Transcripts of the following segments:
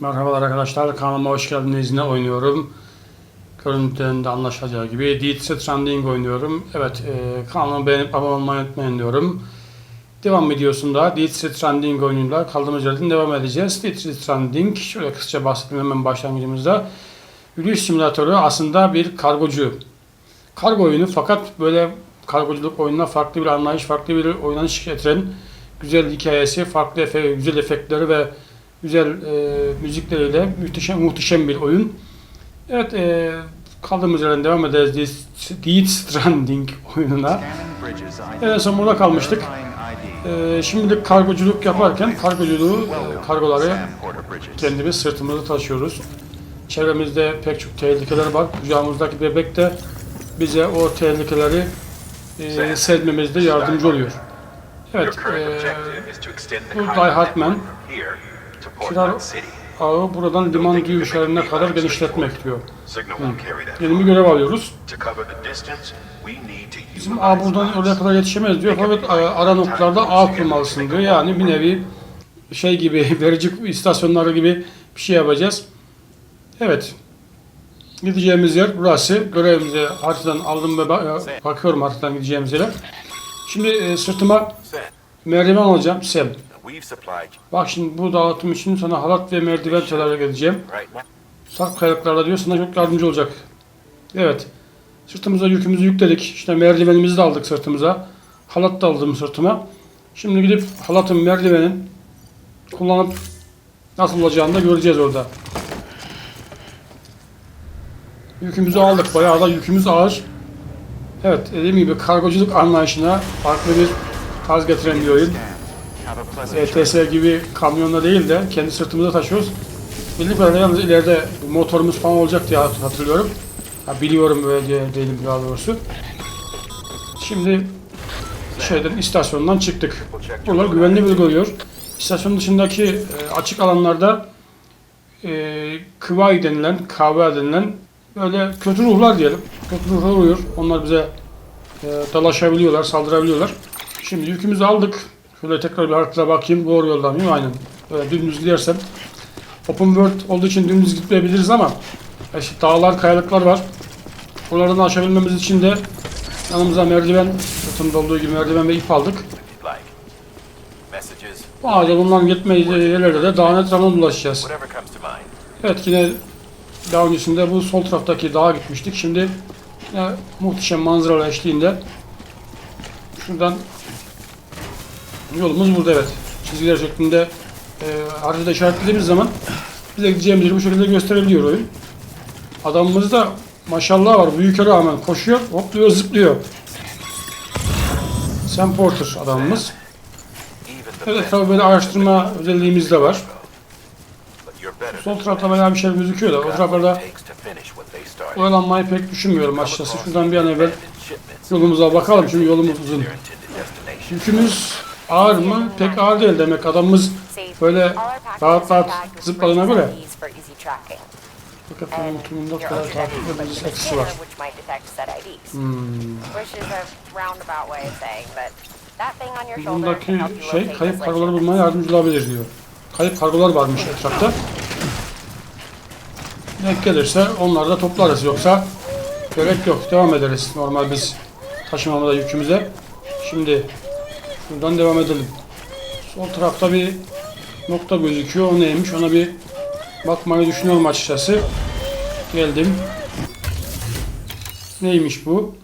Merhabalar arkadaşlar, kanalıma hoş geldiniz. Ne oynuyorum? Görüntüden de anlaşılacağı gibi Dead Stranding oynuyorum. Evet, e, kanalıma beğenip abone olmayı unutmayın diyorum. Devam videosunda Dead Stranding oyunuyla kaldığımız yerden devam edeceğiz. Dead Stranding, şöyle kısaca bahsedeyim hemen başlangıcımızda. Yürüyüş simülatörü aslında bir kargocu. Kargo oyunu fakat böyle kargoculuk oyununa farklı bir anlayış, farklı bir oynanış getiren güzel hikayesi, farklı efe, güzel efektleri ve güzel e, müzikleriyle muhteşem muhteşem bir oyun. Evet, e, kaldığımız yerden devam edeceğiz Dead Stranding oyununa. Evet son burada kalmıştık. E, şimdilik kargoculuk yaparken kargoculuğu, e, kargoları kendimiz sırtımızda taşıyoruz. Çevremizde pek çok tehlikeler var. Kucağımızdaki bebek de bize o tehlikeleri e, sezmemizde yardımcı oluyor. Evet, e, bu Die Hard Kirar ağı buradan liman girişlerine kadar genişletmek diyor. Yeni bir görev alıyoruz. Bizim ağ buradan oraya kadar yetişemez diyor fakat e, ara noktalarda ağ kurmalısın diyor. Yani bir nevi şey gibi verici istasyonları gibi bir şey yapacağız. Evet. Gideceğimiz yer burası. Görevimizi haritadan aldım ve e, bakıyorum haritadan gideceğimiz yere. Şimdi e, sırtıma merdiven alacağım. Sem. Bak şimdi bu dağıtım için sana halat ve merdiven tedarik edeceğim. Sarp kayalıklarla diyor sana çok yardımcı olacak. Evet. Sırtımıza yükümüzü yükledik. İşte merdivenimizi de aldık sırtımıza. Halat da aldım sırtıma. Şimdi gidip halatın merdivenin kullanıp nasıl olacağını da göreceğiz orada. Yükümüzü aldık. Bayağı da yükümüz ağır. Evet dediğim gibi kargoculuk anlayışına farklı bir tarz getiren bir oyun. ETS gibi kamyonla değil de kendi sırtımıza taşıyoruz. Bildiğim kadarıyla yalnız ileride motorumuz falan olacak diye hatırlıyorum. Ha, biliyorum böyle diye değilim daha doğrusu. Şimdi şeyden istasyondan çıktık. Buralar güvenli bölge oluyor. İstasyon dışındaki e, açık alanlarda e, kıvay denilen, kahve denilen böyle kötü ruhlar diyelim. Kötü ruhlar oluyor. Onlar bize e, dalaşabiliyorlar, saldırabiliyorlar. Şimdi yükümüzü aldık. Şöyle tekrar bir haritada bakayım. Doğru yoldan mıyım? Aynen. Böyle dümdüz gidersem. Open world olduğu için dümdüz gitmeyebiliriz ama e, işte dağlar, kayalıklar var. Buralardan aşabilmemiz için de yanımıza merdiven, sırtımda olduğu gibi merdiven ve ip aldık. Bazen bundan gitmeyi yerlerde de dağın etrafına dolaşacağız. Evet yine daha öncesinde bu sol taraftaki dağa gitmiştik. Şimdi yine muhteşem manzaralar eşliğinde şuradan yolumuz burada evet. Çizgiler şeklinde e, haritada işaretlediğimiz zaman bize gideceğimiz yeri bu şekilde gösterebiliyor oyun. Adamımız da maşallah var büyüke rağmen koşuyor, hopluyor, zıplıyor. Sam Porter adamımız. Evet tabii böyle araştırma özelliğimiz de var. Sol tarafta bayağı bir şey gözüküyor da o taraflarda oyalanmayı pek düşünmüyorum açıkçası. Şuradan bir an evvel yolumuza bakalım çünkü yolumuz uzun. Yükümüz ağır mı? Pek ağır değil demek. Adamımız böyle rahat rahat zıpladığına göre fakat onun tümünde kadar takip edilmiş etkisi var. Hmm. Bundaki şey kayıp kargoları bulmaya yardımcı olabilir diyor. Kayıp kargolar varmış etrafta. Denk gelirse onları da toplarız yoksa gerek yok. Devam ederiz normal biz taşımamada yükümüze. Şimdi şuradan devam edelim. Sol tarafta bir nokta gözüküyor. O neymiş? Ona bir bakmayı düşünüyorum açıkçası. Geldim. Neymiş bu?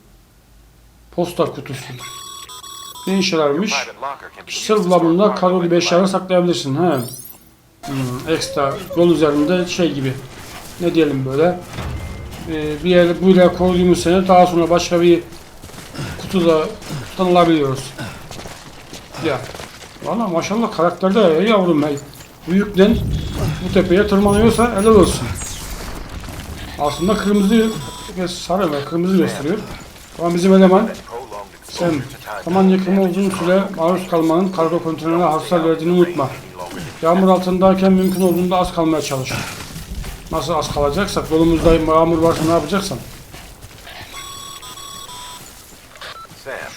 Posta kutusu. Ne işe yararmış? Kişisel bulamında kargo gibi eşyaları saklayabilirsin. He. Hmm, ekstra yol üzerinde şey gibi. Ne diyelim böyle. Ee, bir yer buraya koyduğumuz sene daha sonra başka bir kutuda tanılabiliyoruz. Ya. Valla maşallah karakterde ya yavrum hey. Büyükten bu tepeye tırmanıyorsa helal olsun. Aslında kırmızı sarı ve kırmızı gösteriyor. Ama bizim eleman sen zaman yakımı uzun süre maruz kalmanın kargo kontrolüne hasar verdiğini unutma. Yağmur altındayken mümkün olduğunda az kalmaya çalış. Nasıl az kalacaksak yolumuzda yağmur varsa ne yapacaksan.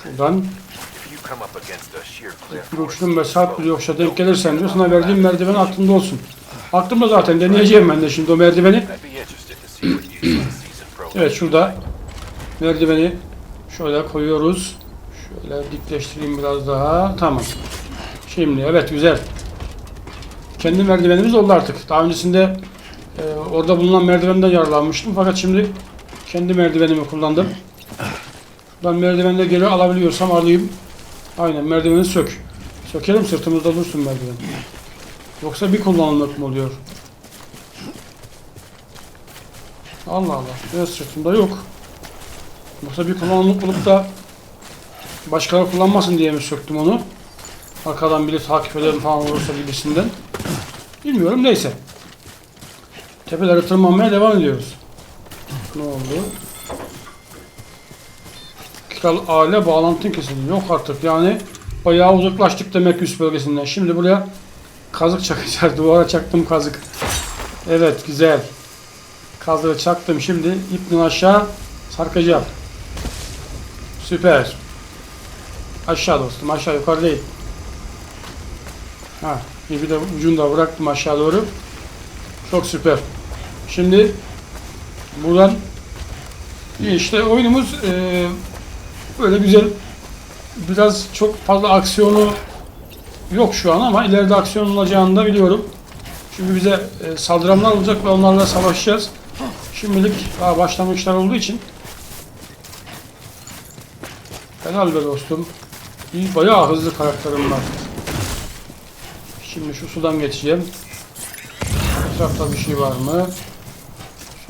Şuradan bir uçtum ve saat bir yokuşa denk gelirsen diyor sana verdiğim merdiven aklında olsun. Aklımda zaten deneyeceğim ben de şimdi o merdiveni. Evet şurada merdiveni şöyle koyuyoruz. Şöyle dikleştireyim biraz daha. Tamam. Şimdi evet güzel. Kendi merdivenimiz oldu artık. Daha öncesinde e, orada bulunan merdivenden yararlanmıştım. Fakat şimdi kendi merdivenimi kullandım. Şuradan merdiveni de geri alabiliyorsam alayım. Aynen merdiveni sök. Sökelim sırtımızda dursun merdiven. Yoksa bir kullanımlık mı oluyor? Allah Allah. Biraz sırtımda yok. Yoksa bir kullanımlık bulup da başkaları kullanmasın diye mi söktüm onu? Arkadan biri takip ederim falan olursa gibisinden. Bilmiyorum neyse. Tepelere tırmanmaya devam ediyoruz. Ne oldu? Kral aile bağlantın kesildi. Yok artık yani bayağı uzaklaştık demek üst bölgesinden. Şimdi buraya kazık çakacağız. Duvara çaktım kazık. Evet güzel. Kazığı çaktım şimdi ipten aşağı sarkacağım. Süper. Aşağı dostum aşağı yukarı değil. Ha, ipi de ucunu da bıraktım aşağı doğru. Çok süper. Şimdi buradan işte oyunumuz eee, böyle güzel biraz çok fazla aksiyonu yok şu an ama ileride aksiyon olacağını da biliyorum. Çünkü bize e, saldıranlar olacak ve onlarla savaşacağız. Şimdilik daha başlangıçlar olduğu için Helal be dostum. İyi, bayağı hızlı karakterim var. Şimdi şu sudan geçeceğim. Etrafta bir şey var mı?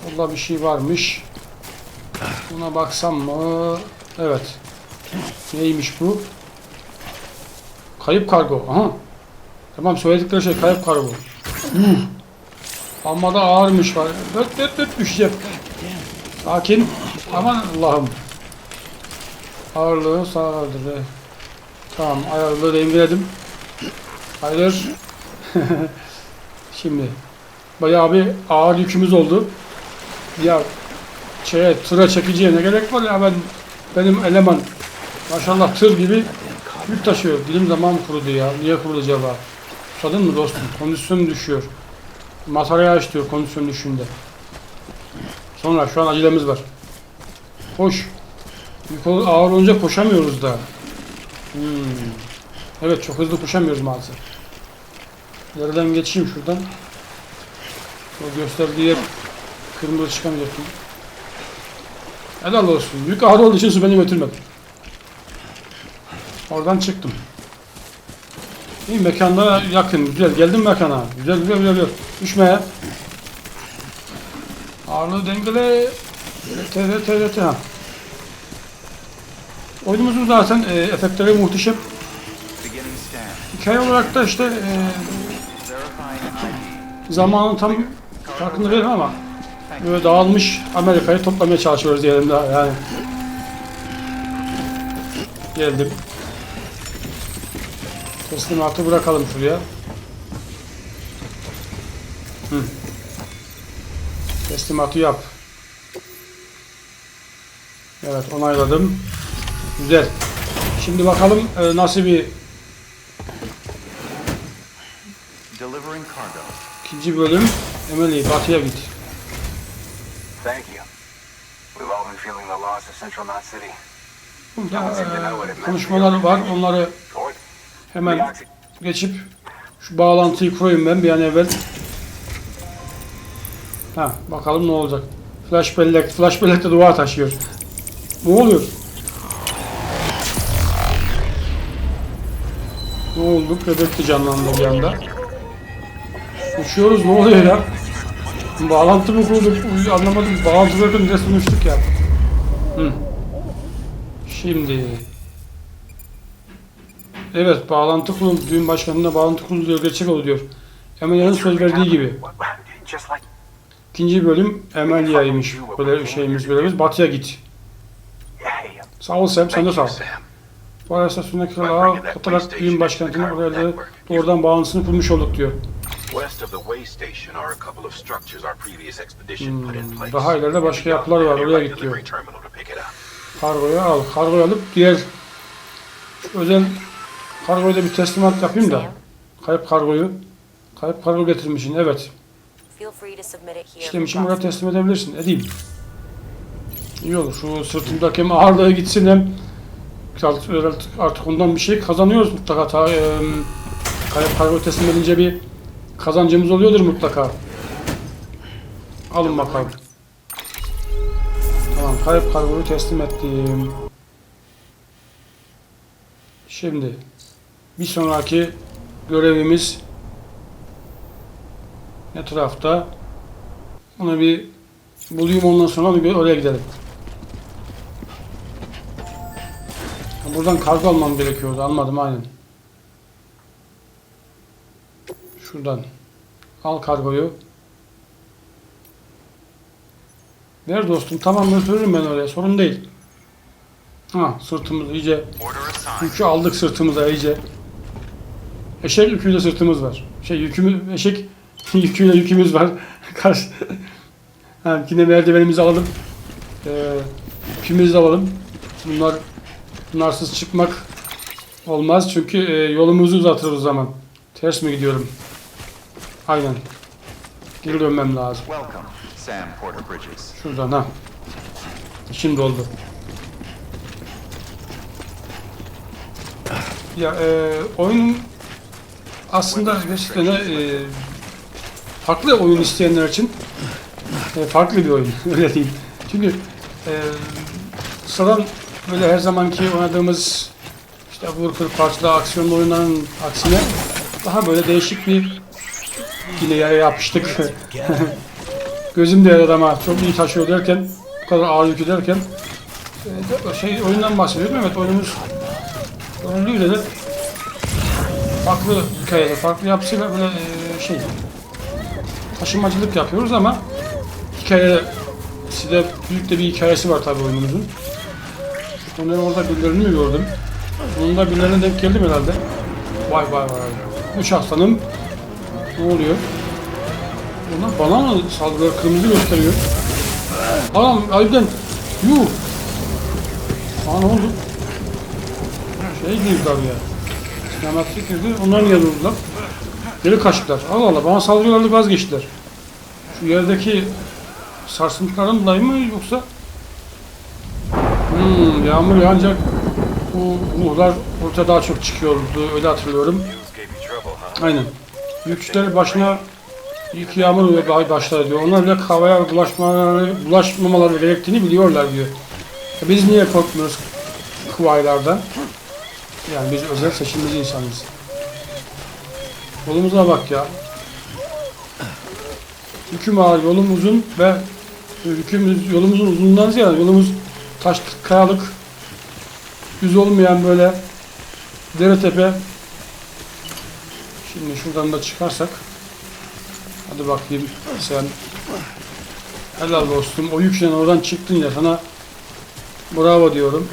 Solda bir şey varmış. Buna baksam mı? Evet. Neymiş bu? Kayıp kargo. Aha. Tamam söyledikleri şey kayıp kargo. Yuh. Amma da ağırmış var. Dört dört dört düşeceğim. Sakin. Aman Allah'ım. Ağırlığı sağladır. Tamam ayarlığı dengeledim. Hayır. Şimdi bayağı bir ağır yükümüz oldu. Ya şeye tıra çekeceğine gerek var ya ben benim eleman maşallah tır gibi yük taşıyor. Dilim zaman kurudu ya. Niye kurudu acaba? Susadın mı dostum? Kondisyonum düşüyor. Mataraya aç kondisyon düşünde. Sonra şu an acelemiz var. Koş. Yük ağır olunca koşamıyoruz da. Hmm. Evet çok hızlı koşamıyoruz maalesef. Yerden geçeyim şuradan. O gösterdiği yer kırmızı çıkamayacak? Helal olsun. Yük ağır olduğu için su beni götürmedi. Oradan çıktım. İyi mekanda yakın. Güzel. Geldim mekana. Güzel güzel güzel. güzel. Düşme. Ağırlığı dengele. TRT TRT. Oyunumuzun zaten e, efektleri muhteşem. Hikaye olarak da işte e, zamanın tam farkında değilim ama böyle dağılmış Amerika'yı toplamaya çalışıyoruz diyelim daha yani. Geldim. Teslimatı bırakalım şuraya. Hı. Teslimatı yap. Evet onayladım. Güzel. Şimdi bakalım e, nasıl bir ikinci bölüm. Emily batıya git. Burada e, konuşmalar var. Onları hemen geçip şu bağlantıyı kurayım ben bir an evvel. Ha bakalım ne olacak. Flash bellek, flash bellek de dua taşıyor. Ne oluyor? Ne oldu? Bebek de canlandı bir anda. Uçuyoruz ne oluyor ya? Bağlantı mı kurduk? Anlamadım. Bağlantı bırakın ne sunuştuk ya. Hı. Şimdi Evet bağlantı kuruldu. Düğün başkanına bağlantı kuruldu diyor. Gerçek oldu diyor. Emelia'nın söz verdiği gibi. İkinci bölüm Emelia'ymış. Böyle şeyimiz böyle. Batıya git. Sağ ol Sam. Sen de sağ ol. Bu arada istasyondaki ağa katarak düğün başkentine oraya doğrudan bağlantısını kurmuş olduk diyor. West of the way station are a couple of structures our previous expedition put in place. daha ileride başka yapılar var, oraya git diyor. Kargoyu al. Kargoyu alıp diğer özel kargoyu da bir teslimat yapayım da. Kayıp kargoyu. Kayıp kargo getirmişsin. Evet. Feel free to submit it here. İşlem for için burada processing. teslim edebilirsin. Edeyim. İyi olur. Şu sırtımdaki hem ağırlığı gitsin hem artık, artık ondan bir şey kazanıyoruz mutlaka. Ta, e, kayıp kargo teslim edince bir kazancımız oluyordur mutlaka. Alın bakalım. Tamam kayıp kargoyu teslim ettim. Şimdi bir sonraki görevimiz ne tarafta? Onu bir bulayım ondan sonra oraya gidelim. Buradan kargo almam gerekiyordu. Almadım aynen. Şuradan. Al kargoyu. Ver dostum. Tamam götürürüm ben oraya. Sorun değil. Ha sırtımız iyice yükü aldık sırtımıza iyice. Eşek yüküyle sırtımız var. Şey yükümüz eşek yüküyle yükümüz var. Karşı. ha, yine merdivenimizi alalım. Ee, yükümüzü de alalım. Bunlar bunlarsız çıkmak olmaz çünkü e, yolumuzu uzatır o zaman. Ters mi gidiyorum? Aynen. Geri dönmem lazım. Welcome, Sam Porter Bridges. Şuradan ha. İçim doldu. Ya e, oyun aslında gerçekten e, farklı oyun isteyenler için e, farklı bir oyun öyle diyeyim. Çünkü e, sıradan böyle her zamanki oynadığımız işte vur kır parçalı aksiyonlu oyunların aksine daha böyle değişik bir yine yere yapıştık. Gözüm de ama çok iyi taşıyor derken bu kadar ağır yükü derken e, şey oyundan bahsediyorum evet oyunumuz oyunluyla de farklı hikayede farklı yapısıyla böyle e, şey taşımacılık yapıyoruz ama hikaye size büyük de bir hikayesi var tabii oyunumuzun. Onları orada birilerini mi gördüm? Bunun da birilerine denk geldim herhalde. Vay vay vay. Üç aslanım. Ne oluyor? Onlar bana mı saldırıyor? Kırmızı gösteriyor. Anam ayıpten. Yuh. Aa ne oldu? Şey girdi abi ya. Sinematik girdi. Onlar niye durdular? Geri kaçtılar. Allah Allah bana saldırıyorlardı vazgeçtiler. Şu yerdeki sarsıntılardan dolayı mı yoksa Hmm, yağmur yağınca bu ruhlar ortaya daha çok çıkıyordu öyle hatırlıyorum. Aynen. Yükçüler başına ilk yağmur ve başlar diyor. Onlar bile havaya bulaşmaları, bulaşmamaları gerektiğini biliyorlar diyor. E Biz niye korkmuyoruz kıvaylardan? Yani biz özel seçilmiş insanız. Yolumuza bak ya. Yüküm ağır, yolum uzun ve yükümüz, yolumuzun uzunluğundan ziyade yolumuz taş, kayalık, düz olmayan böyle dere tepe. Şimdi şuradan da çıkarsak Hadi bakayım sen helal dostum o yükle oradan çıktın ya sana bravo diyorum.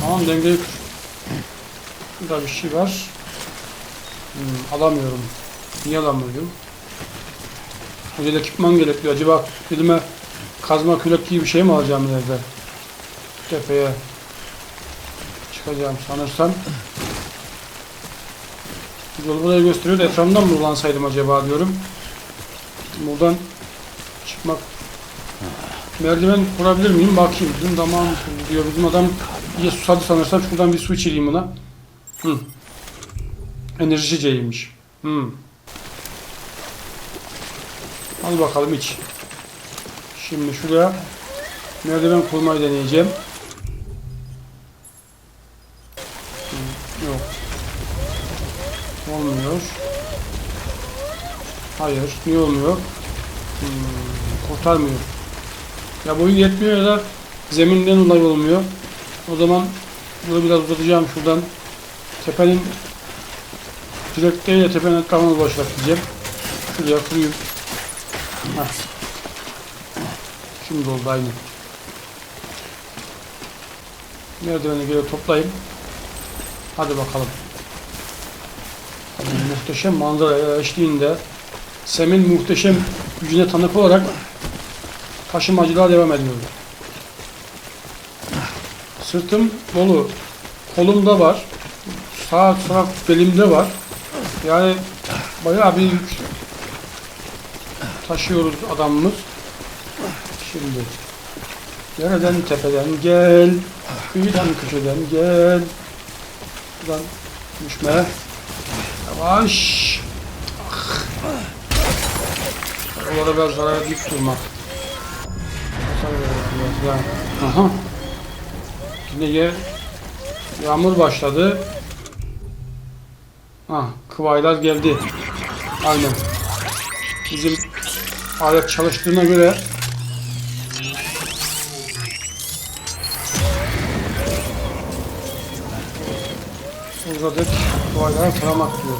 Tamam dengeyi kur. Burada bir şey var. Hmm, alamıyorum. Niye alamıyorum? Özel ekipman gerekiyor. Acaba elime kazma kürek gibi bir şey mi alacağım ileride? Tepeye çıkacağım sanırsam. Yol buraya gösteriyor da etrafından mı dolansaydım acaba diyorum. Buradan çıkmak merdiven kurabilir miyim bakayım. Bizim damağım diyor bizim adam iyice susadı sanırsam şuradan bir su içireyim buna. Hı. Enerji içeceğiymiş. Hı. Al bakalım iç. Şimdi şuraya merdiven kurmayı deneyeceğim. Hayır. Niye olmuyor? Hmm, kurtarmıyor. Ya boyu yetmiyor ya da zeminden dolayı olmuyor. O zaman bunu biraz uzatacağım şuradan. Tepenin direkleriyle tepenin etrafına dolaşarak gideceğim. Şuraya kurayım. Heh. Şimdi oldu aynı. Merdiveni geri toplayayım. Hadi bakalım. Muhteşem manzara eşliğinde Sem'in muhteşem gücüne tanık olarak taşımacılığa devam ediyorum. Sırtım dolu. Kolumda var. Sağ taraf belimde var. Yani bayağı bir yük taşıyoruz adamımız. Şimdi nereden tepeden gel, kıyıdan köşeden gel. Buradan düşme. Yavaş. Ah. Oralara biraz zarar dik durmak. Biraz ya. Aha. Yine ye yağmur başladı. Ah, kıvaylar geldi. Aynen. Bizim alet çalıştığına göre uzadık kıvayları taramak diyor.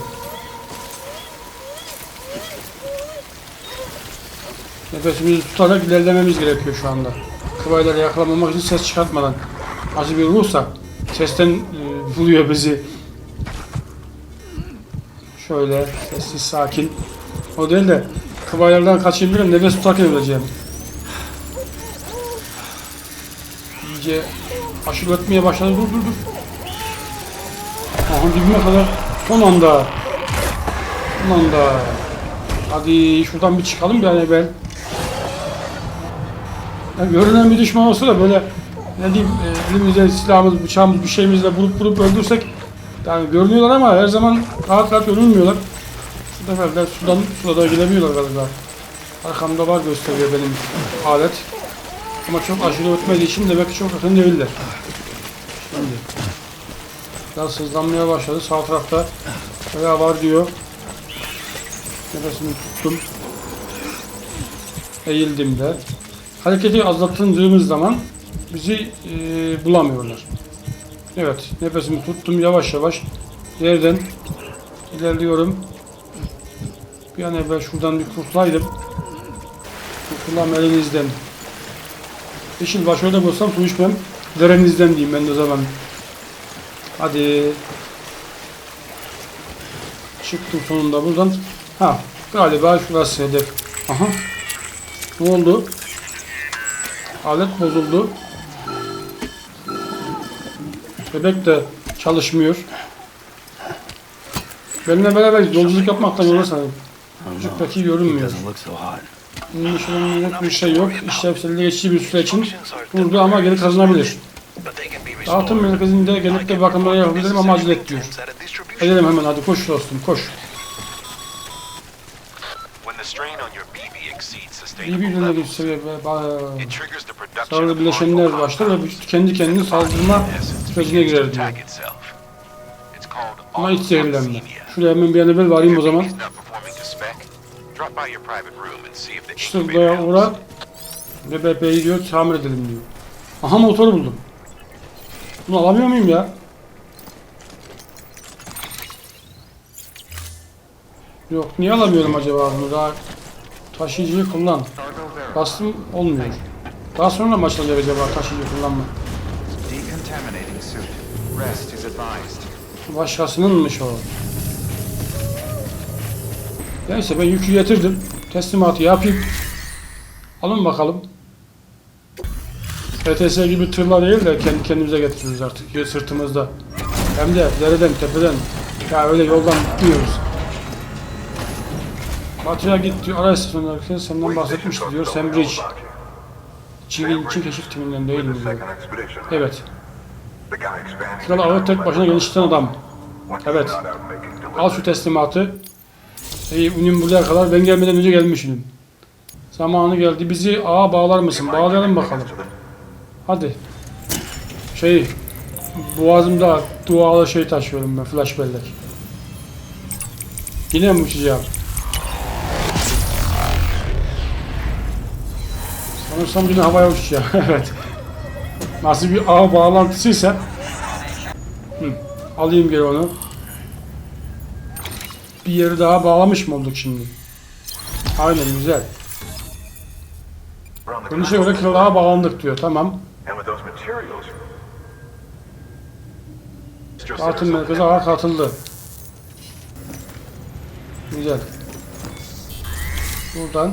Nefesimizi tutarak ilerlememiz gerekiyor şu anda. Kıvayları yakalamamak için ses çıkartmadan. Acı bir ruhsa sesten e, buluyor bizi. Şöyle sessiz sakin. O değil de kıvaylardan kaçayım bir nefes tutarken öleceğim. İyice aşırı ötmeye başladı. Dur dur dur. Aha dibime kadar son anda. Son anda. Hadi şuradan bir çıkalım bir an evvel. Ya görünen bir düşman olsa da böyle ne diyeyim e, elimizde silahımız, bıçağımız, bir şeyimizle vurup vurup öldürsek yani görünüyorlar ama her zaman rahat rahat ölünmüyorlar. Bu sefer de sudan suda da giremiyorlar galiba. Arkamda var gösteriyor benim alet. Ama çok aşırı ötmediği için demek ki çok yakın değiller. Şimdi biraz hızlanmaya başladı. Sağ tarafta bayağı var diyor. Nefesimi tuttum. Eğildim de. Hareketi azalttığımız zaman bizi e, bulamıyorlar. Evet, nefesimi tuttum yavaş yavaş. Yerden ilerliyorum. Bir an evvel şuradan bir kurtulaydım. Kurtulam elinizden. Yeşil başörde bulsam su içmem. Derenizden diyeyim ben de o zaman. Hadi. Çıktım sonunda buradan. Ha, galiba şurası hedef. Aha. Ne oldu? Alet bozuldu. Bebek de çalışmıyor. Benimle beraber yolculuk yapmaktan. Çocuk pek iyi görünmüyor. Bunun dışında bir şey yok. İşlevselliğe geçici bir süre için burada ama geri kazanabilir. Dağıtım merkezinde gelip de bakımları yapabilirim ama acele et diyor. Edelim hemen hadi koş dostum koş. BB sustainable bir seviye of bileşenler başlar ve kendi kendini saldırma sürecine girer diyor. Ama iç zehirlenme. Şuraya hemen bir an evvel varayım o zaman. İşte buraya uğra ve BP'yi diyor tamir edelim diyor. Aha motoru buldum. Bunu alamıyor muyum ya? Yok niye alamıyorum acaba bunu daha taşıyıcıyı kullan. Bastım olmuyor. Daha sonra mı açılacak acaba taşıyıcı kullanma? Başkasınınmış o. Neyse ben yükü getirdim. Teslimatı yapayım. Alın bakalım. ETS gibi tırla değil de kendi kendimize getiriyoruz artık sırtımızda. Hem de dereden tepeden. Ya öyle yoldan gitmiyoruz. Batıya git diyor. Ara istasyonundaki senden bahsetmişti diyor. Sam Çivil için keşif timinden değil mi. Evet. Kral Ağır tek başına geliştiren adam. Evet. Al şu teslimatı. Unim buraya kadar ben gelmeden önce gelmiş Unim. Zamanı geldi. Bizi ağa bağlar mısın? Bağlayalım bakalım. Hadi. Şey, boğazımda dualı şey taşıyorum ben, flash bellek. Yine mi uçacağım? Sanırsam yine havaya uçacağım, evet. Nasıl bir ağ bağlantısıysa Hı, alayım geri onu. Bir yeri daha bağlamış mı olduk şimdi? Aynen güzel. Dönüşe göre kralağa bağlandık diyor. Tamam. Dağıtım merkezi ağa katıldı. Güzel. Buradan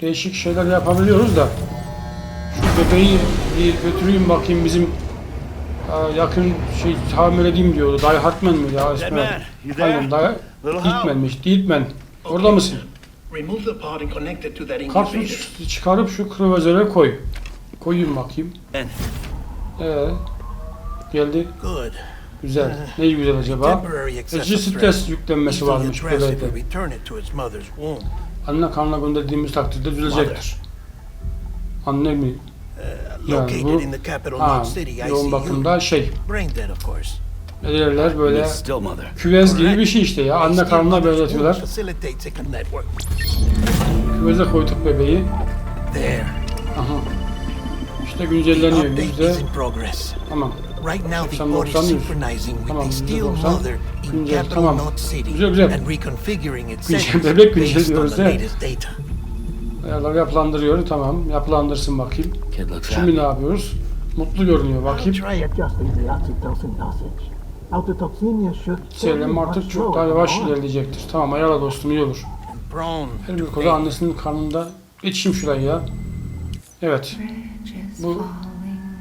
değişik şeyler yapabiliyoruz da şu bebeği bir götüreyim bakayım bizim aa, yakın şey tamir edeyim diyordu. Die Hartman mı ya ismi? Aynen Die. Dietman'miş. Dietman. Orada mısın? Kapsülü çıkarıp şu kruvazöre koy. Koyayım bakayım. Ee, geldi. Güzel. Ne güzel acaba? Eci stres yüklenmesi varmış addressed Anne karnına gönderdiğimiz takdirde düzelecektir. Anne mi? Yani Located bu ha, yoğun bakımda şey, ne derler böyle küvez gibi bir şey işte ya. Anne karnına network. Küveze koyduk bebeği. İşte güncelleniyor update yüzde. is in progress. Tamam. Right now, the 80, pod is 90 synchronizing with Tamam, the Steel 90. Mother in Capital tamam. Knot City Güzel, güzel. and reconfiguring its settings based on the latest data. Ayarları yapılandırıyor. Tamam. Yapılandırsın bakayım. Şimdi ne yapıyoruz? Mutlu görünüyor. Bakayım. Seylem artık çok daha yavaş ilerleyecektir. Tamam ayarla dostum iyi olur. Her bir koza annesinin karnında. Geçeyim şurayı ya. Evet. Bu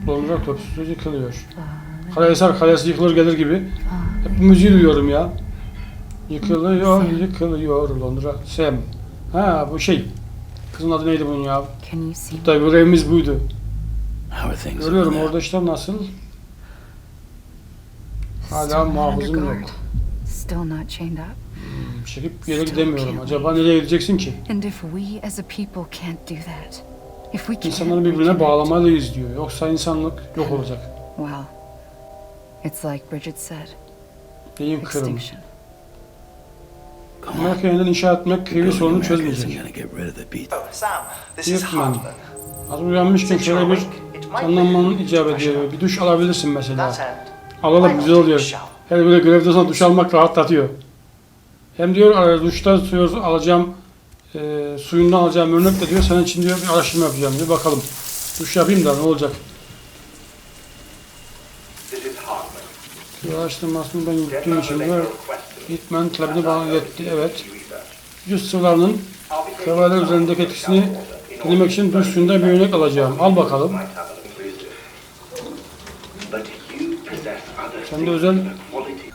Dondurak köprüsü yıkılıyor. Karahisar Kalesi yıkılır gelir gibi. Hep bu müziği duyuyorum ya. Yıkılıyor, yıkılıyor Londra. Sam. Ha bu şey. Kızın adı neydi bunun ya? Can you see me? Tabii bu evimiz buydu. How are things? Görüyorum orada işler nasıl? Hala Still not muhafızım yok. Still not chained up. Çekip bir yere gidemiyorum. Acaba nereye gideceksin ki? And if we as a people can't do that, if we can't İnsanları birbirine bağlamalıyız diyor. Yoksa insanlık yok olacak. Well, it's like Bridget said, Deyim kırım. extinction. Amerika yeniden inşa etmek kıyı sorunu çözmeyecek. gonna get rid of the beat. Oh, Sam, this is Yırtman. Hartman. Az uyanmışken şöyle bir canlanmanın icap ediyor. Bir duş alabilirsin mesela. That end. Alalım güzel oluyor. Hele böyle görevden sonra duş almak rahatlatıyor. Hem diyor e, duşta suyu alacağım, e, suyundan alacağım örnek de diyor. Senin için diyor bir araştırma yapacağım diyor. Bakalım. Duş yapayım da ne olacak? Bir araştırmasını ben yürüttüğüm için diyor. Gitmen talebini bana iletti. Evet. Vücut sıvılarının kırvalar üzerindeki etkisini bilmek için duş suyunda bir örnek alacağım. Al bakalım. Sende özel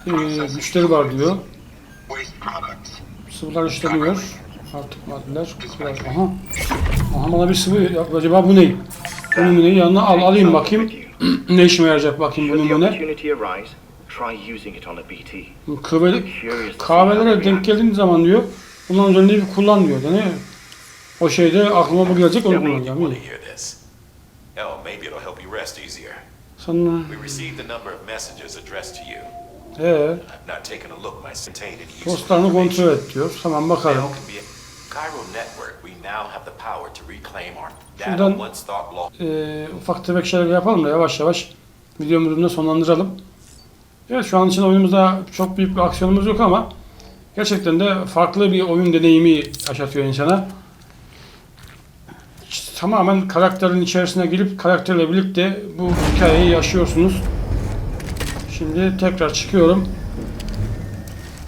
e, güçleri var diyor. Sıvılar işleniyor. Artık maddeler. kırar. Aha. Aha bana bir sıvı yap. Acaba bu ne? Bu numuneyi yanına al alayım bakayım. ne işime yarayacak bakayım bu Should the numune. opportunity arise, try using it on a BT. Kahve, Curious to see how kahvelere denk react. geldiğin zaman diyor. Bunların üzerinde bir kullan diyor. Yani o şeyde aklıma bu gelecek onu kullanacağım. this. Oh, maybe it'll help you rest easier. Sen We received a number of messages addressed to you. ee, I've not taken a look myself. Contained any useful postlarını kontrol et diyor. Tamam bakalım. Can be Cairo Network. We now have the power to reclaim our Şuradan- data once thought lost. Ee, ufak tefek şeyler yapalım da yavaş yavaş videomuzu da sonlandıralım. Evet şu an için oyunumuzda çok büyük bir aksiyonumuz yok ama gerçekten de farklı bir oyun deneyimi yaşatıyor insana. Tamamen karakterin içerisine girip karakterle birlikte bu hikayeyi yaşıyorsunuz. Şimdi tekrar çıkıyorum.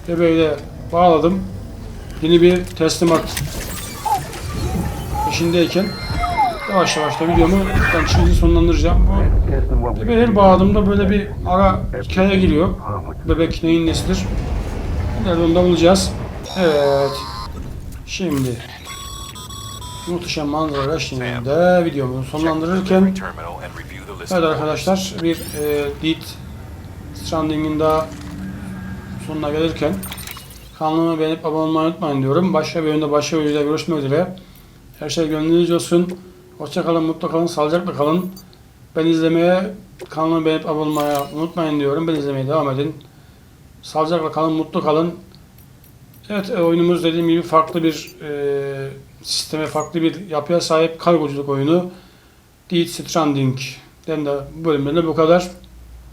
Ve böyle bağladım. Yeni bir teslimat peşindeyken yavaş yavaş da videomu ben şimdi sonlandıracağım. Bu bebeği bağladığımda böyle bir ara hikaye giriyor. Bebek neyin nesidir? Nerede onu da bulacağız. Evet. Şimdi muhteşem manzara eşliğinde videomu sonlandırırken Evet arkadaşlar bir e, Deed Stranding'in daha sonuna gelirken kanalımı beğenip abone olmayı unutmayın diyorum. Başka bir oyunda başka bir videoda görüşmek üzere. Her şey gönlünüzce olsun. Hoşça kalın, mutlu kalın, sağlıcakla kalın. Ben izlemeye, kanalımı beğenip abone olmayı unutmayın diyorum. Ben izlemeye devam edin. Sağlıcakla kalın, mutlu kalın. Evet e, oyunumuz dediğim gibi farklı bir e, sisteme, farklı bir yapıya sahip kargoculuk oyunu. Deed Stranding'den de de bu kadar.